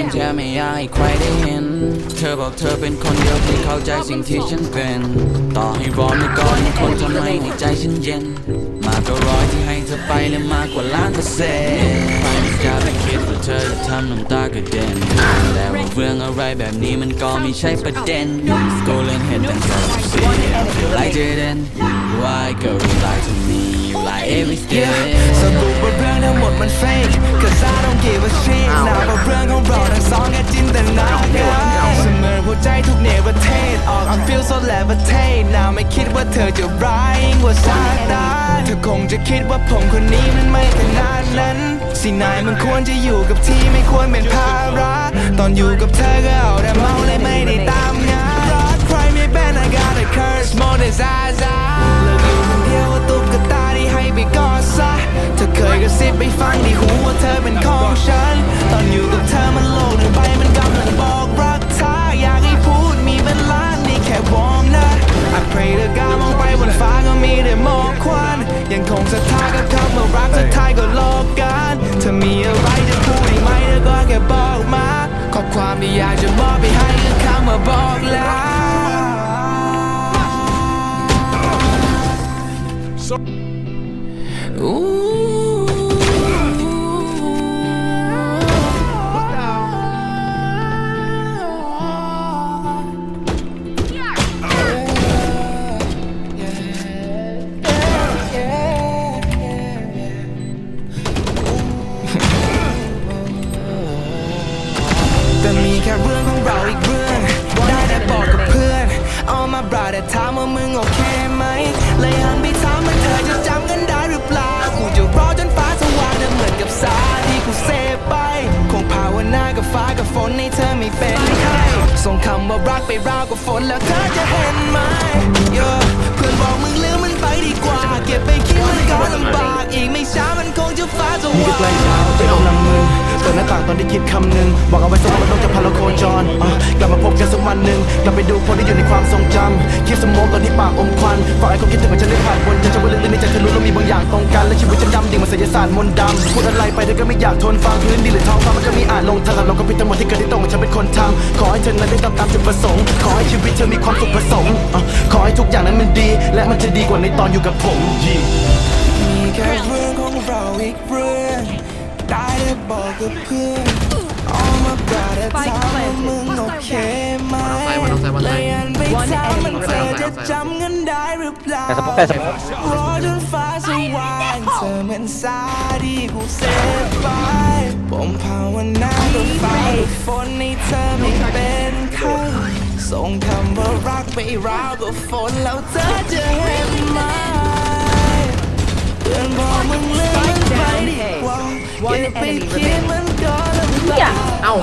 ยังแทบไม่อยากให้ใครได้เห็น เธอบอกเธอเป็นคนเดียวที่เข้าใจสิ่งที่ฉันเป็น ต่อให้ร้อนไม่ก่อนคนทำให้ในใจฉันเย็น มากกว่าร้อยที่ให้เธอไปและมากกว่าล้านเปอร์เซ็นต์ใครไม่กล้าไปคิดว่าเธอจะทำน้ำตากระเด็น แต่ว่าเรื่องอะไรแบบนี้มันก็ไม่ใช่ประเด็นกูเล่นเห็นตั้งแต่สิบสี่ like Jaden why girl you lie to me you lie every so levitate นะไม่คิดว่าเธอจะร้ายยิ่งกว่าซาตานเธอคงจะคิดว่าผมคนนี้มันไม่ขนาดนั้น สินายมันควรจะอยู่กับที่ไม่ควรเป็นภาระตอนอยู่กับเธอก็เอาแต่เมาเลยไม่ได้ตามงานรักใครไม่เป็น I got a curse more than Zaza ยังคงศรัทธากับคำว่ารักสุดท้ายก็โลกกันเธอมีอะไรจะพูดอีกไหมเธอก็แค่บอกมา ขอความที่อยากจะมอบไปให้คือคำว่าบอกลา แต่มีแค่เรื่องของเราอีกเรื่อง ได้แต่บอกกับเพื่อนเอามาบราแต่ถามว่ามึงโอเคไหมเลยหันไปถามว่าเธอจะจำกันได้หรือเปล่า กูจะรอจนฟ้าสว่างจะเหมือนกับสาที่กูเซฟไป คงภาวนากับฟ้ากับฝนให้เธอไม่เป็นไข้ส่งคำว่ารักไปราวกับฝนแล้วเธอจะเห็นไหมเพื่อนบอกมึงลืมมันไปดีกว่า เก็บไปคิดมันก็ลำบากอีกไม่ช้ามันคงจะฟ้าสว่าง เปิดหน้าต่างตอนได้คิดคำหนึ่งบอกเอาไว้สักวันมันต้องจะพาเราโคจรอะกลับมาพบกันสักวันหนึ่งกลับไปดูคนที่อยู่ในความทรงจำคิดสมองตอนที่ปากอมควันฝากไอ้คนคิดถึงมันจะได้ผ่านวนจะจะว่าเรื่องในใจเธอรู้แล้วมีบางอย่างตรงกันและชีวิตฉันดำดิ่งมันศิลศาสตร์มนต์ดำพูดอะไรไปเธอก็ไม่อยากทนฟังพื้นดินหรือท้องฟ้ามันก็มีอ่านลงทางเราก็ผิดทั้งหมดที่เกิดที่ตรงฉันเป็นคนทำขอให้เธอนั้นได้ตามตามจุดประสงค์ขอให้ชีวิตเธอมีความสุขผสมขอให้ทุกอย่างนั้นมันดี และมันจะดีกว่าในตอนอยู่กับผมมีแค่เรื่องของเราอีกเรื่อง บอกกับเพื่อนเอามาปราแต่ถามว่ามึงโอเคไหมวันน้องไซวันน้องไซเลยอันไปถามมันเธอจะจำกันได้หรือเปล่าแต่สมองแต่สมองรอจนฟ้าสว่างเธอเหมือนสาที่กูเซฟไปผมภาวนากับฟ้ากับฝนให้เธอไม่เป็นไข้ส่งคำว่ารักไปราวกับฝนแล้วเธอจะเห็นไหมเพื่อนบอกมึงเลือกมันไป enemy remaining. เอ้า